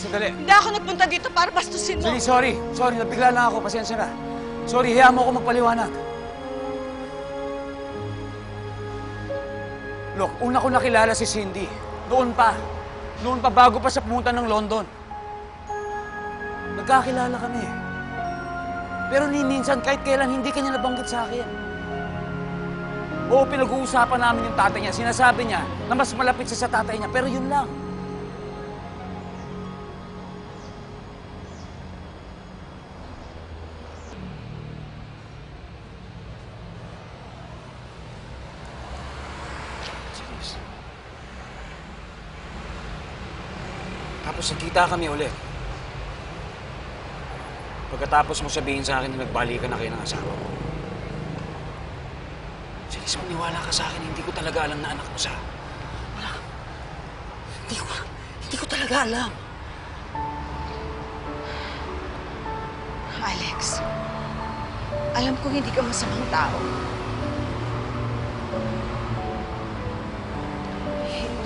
sandali. Hindi ako nagpunta dito para bastusin mo. Sige, sorry. Sorry, nabigla lang ako. Pasensya na. Sorry, hayaan mo ako magpaliwanag. Look, una ko nakilala si Cindy. Noon pa. Noon pa, bago pa siya pumunta ng London. Nagkakilala kami. Pero ni minsan, kahit kailan, hindi kanya nabanggit sa akin. Oo, pinag-uusapan namin yung tatay niya. Sinasabi niya na mas malapit siya sa tatay niya. Pero yun lang. Serious. Tapos nagkita kami ulit. Pagkatapos mo sabihin sa akin na nagbalikan na kayo ng asawa ko. Serious, maniwala ka sa akin, hindi ko talaga alam na anak mo siya. Wala. Hindi ko, hindi ko talaga alam. Alex, alam kong hindi ka masamang tao.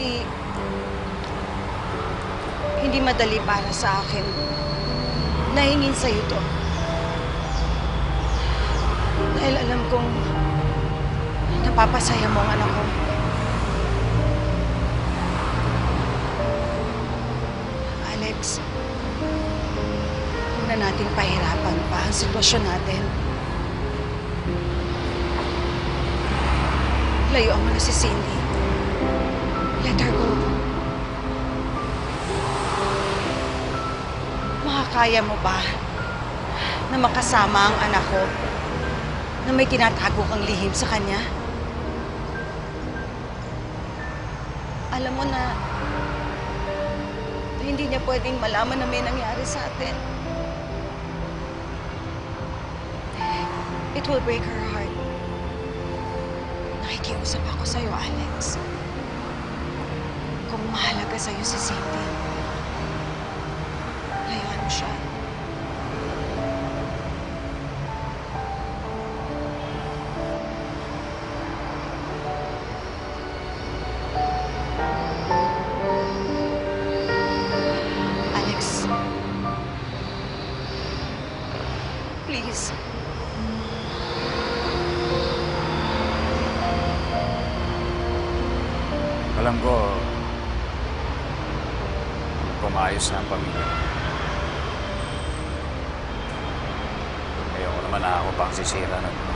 Hindi... Hindi madali para sa akin na hingin sa'yo to. Dahil alam kong napapasaya mo ang anak ko. Alex, huwag na nating pahirapan pa ang sitwasyon natin. Layuan mo na si Cindy. Let her go. Makakaya mo ba na makasama ang anak ko na may tinatago kang lihim sa kanya? Alam mo na, hindi niya pwedeng malaman na may nangyari sa atin. It will break her heart. Nakikiusap ako sa'yo, Alex. Kung mahalaga sa'yo si Cindy, layuan mo siya. Alex. Please. Alam ko, pumayos na ang pamilya. Ayoko naman na ako pang sisira ng